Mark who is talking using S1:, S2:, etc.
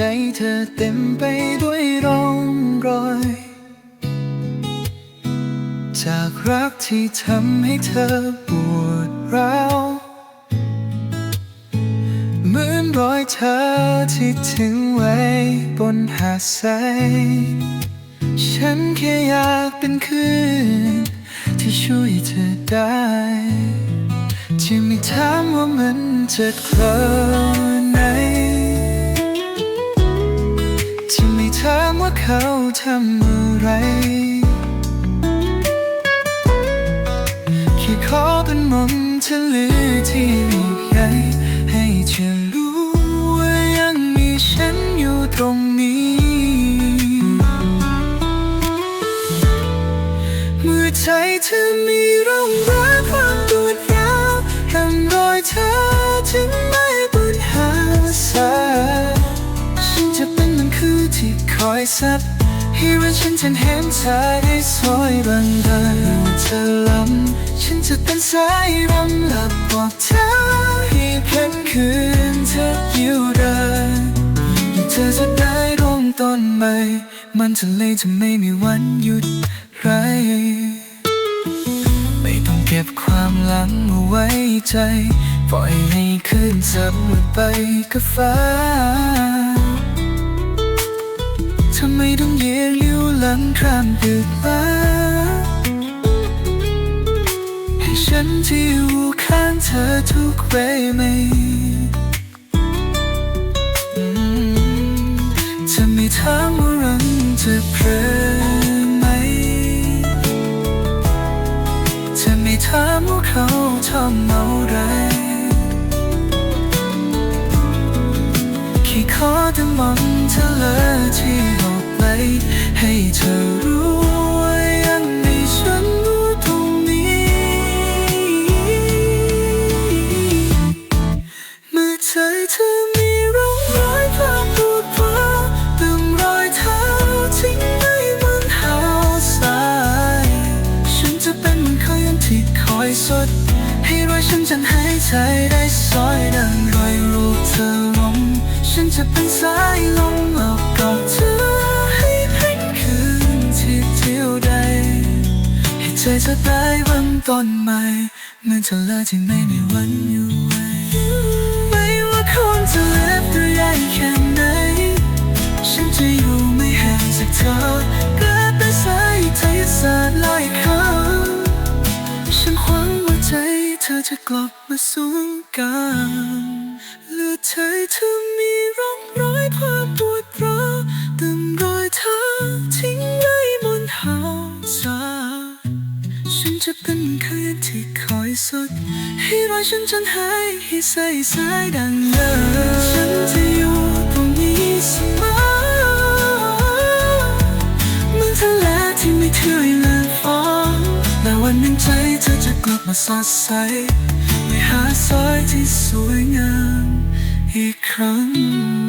S1: จเธอเต็มไปด้วยร่องรอย จากรักที่ทำให้เธอปวดร้าวเหมือนรอยเธอที่ทิ้งไว้บนหาดทรายฉันแค่อยากเป็นคืนที่ช่วยเธอได้ที่ไม่ถามว่ามันจะคราวไหน เขาทำอะไร แค่ขอเป็นมนทะลือที่ยิ่งใหญ่ให้เธอรู้ว่ายังมีฉันอยู่ตรงนี้ เมื่อใจเธอมีร่องรอ คอยซับให้ว่าฉันจะเห็นเธอได้สวยบางเดินเธอลำฉันจะเป็นสายรำลับบอกเธอให้เพ็นคืนเธออยู่เดินเธอจะได้ร่มต้นใหม่มันทะเลจะไม่มีวันหยุดไรไม่ต้องเก็บความหลังเอาไว้ใจ ปล่อยให้ขึ้นสับหมดไปกับฟ้า ทำไมต้องเยียงลิ้วหลังข้ามดึกมาให้ฉันที่อยู่ข้างเธอทุกเวไม่จะไม่ถามว่ารันจะเพลอไหมจะไม่ถามว่าเขาทำอะไรแค่ขอแต่มองเธอเลยที ให้เธอรู้ว่ายังมีฉันอยู่ตรงนี้ เมื่อใจเธอมีร่องรอยความปวดร้าวเติมรอยเท้าทิ้งไว้บนหาดทราย ฉันจะเป็นเหมือนคอยที่คอยสด ให้รอยฉันจันหายใจได้สอยดังรอยรูปเธอลงฉันจะเป็นสายลมออกกอดเธอ ให้ใจเธอได้เริ่มต้นใหม่เหมือนเธอเลยที่ไม่มีวันอยู่ไว้ไม่ว่าคนจะเล็บหรือใหญ่แค่ไหน ฉันจะอยู่ไม่ห่างจากเธอเกิดแต่สายใจสาดลอยเขาฉันหวังว่าใจเธอจะกลับมาสูงกันเลือดใจเธอมี สดให้รอยฉันจนหายให้ใสสายดังเดิมฉันจะอยู่ตรงนี้เสมอเมือนทะเลที่ไม่เทื่อยเลือนฟ้าแต่วันหนึ่งใจเธอจะกลับมาสดใสไปหาสายที่สวยงามอีกครั้ง